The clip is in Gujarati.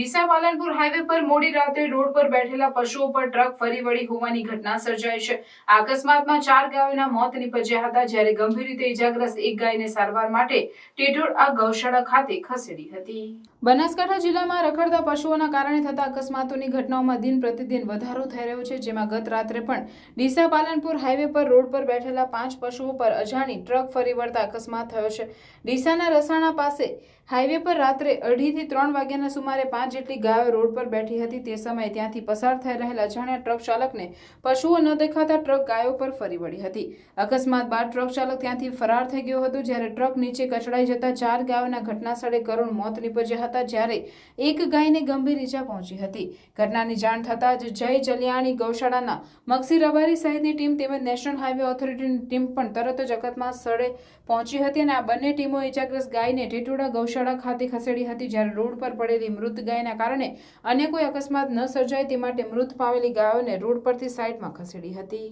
ડીસા પાલનપુર હાઈવે પર મોડી રાત્રે રોડ પર બેઠેલા પશુઓ પર ટ્રક ફરી વળી હોવાની ઘટના સર્જાઈ છે. આ અકસ્માતમાં ચાર ગાયોના મોત નીપજ્યા હતા, જ્યારે ગંભીર રીતે ઇજાગ્રસ્ત એક ગાયને સારવાર માટે ટેટોડ આ ગૌશાળા ખાતે ખસેડી હતી. બનાસકાંઠા જિલ્લામાં રખડતા પશુઓના કારણે થતા અકસ્માતોની ઘટનાઓમાં દિન પ્રતિદિન વધારો થઈ રહ્યો છે, જેમાં ગત રાત્રે પણ ડીસા પાલનપુર હાઈવે પર રોડ પર બેઠેલા પાંચ પશુઓ પર અજાણી ટ્રક ફરી વળતા અકસ્માત થયો છે. ડીસાના રસાણા પાસે હાઈવે પર રાત્રે અઢીથી ત્રણ વાગ્યાના સુમારે પાંચ જેટલી ગાયો રોડ પર બેઠી હતી તે સમયે ત્યાંથી પસાર થઈ રહેલા અજાણ્યા ટ્રક ચાલકને પશુઓ ન દેખાતા ટ્રક ગાયો પર ફરી વળી હતી. અકસ્માત બાદ ટ્રક ચાલક ત્યાંથી ફરાર થઈ ગયો હતો જ્યારે ટ્રક નીચે કચડાઈ જતા ચાર ગાયોના ઘટના સ્થળે કરુણ મોત નીપજ્યા હતા જ્યારે એક ગાયને ગંભીર ઈજા પહોંચી હતી. ઘટનાની જાણ થતાં જ જય જલિયાણી ગૌશાળાના મક્સી રબારી સહિતની ટીમ તેમજ નેશનલ હાઈવે ઓથોરિટીની ટીમ પણ તરત જ અકસ્માત સ્થળે પહોંચી હતી અને આ બંને ટીમો ઈજાગ્રસ્ત ગાયને ટેટોડા ગૌશાળા ખાતે ખસેડી હતી જ્યારે રોડ પર પડેલી મૃત ગાયના કારણે અન્ય કોઈ અકસ્માત ન સર્જાય તે માટે મૃત પામેલી ગાયોને રોડ પરથી સાઈડમાં ખસેડી હતી.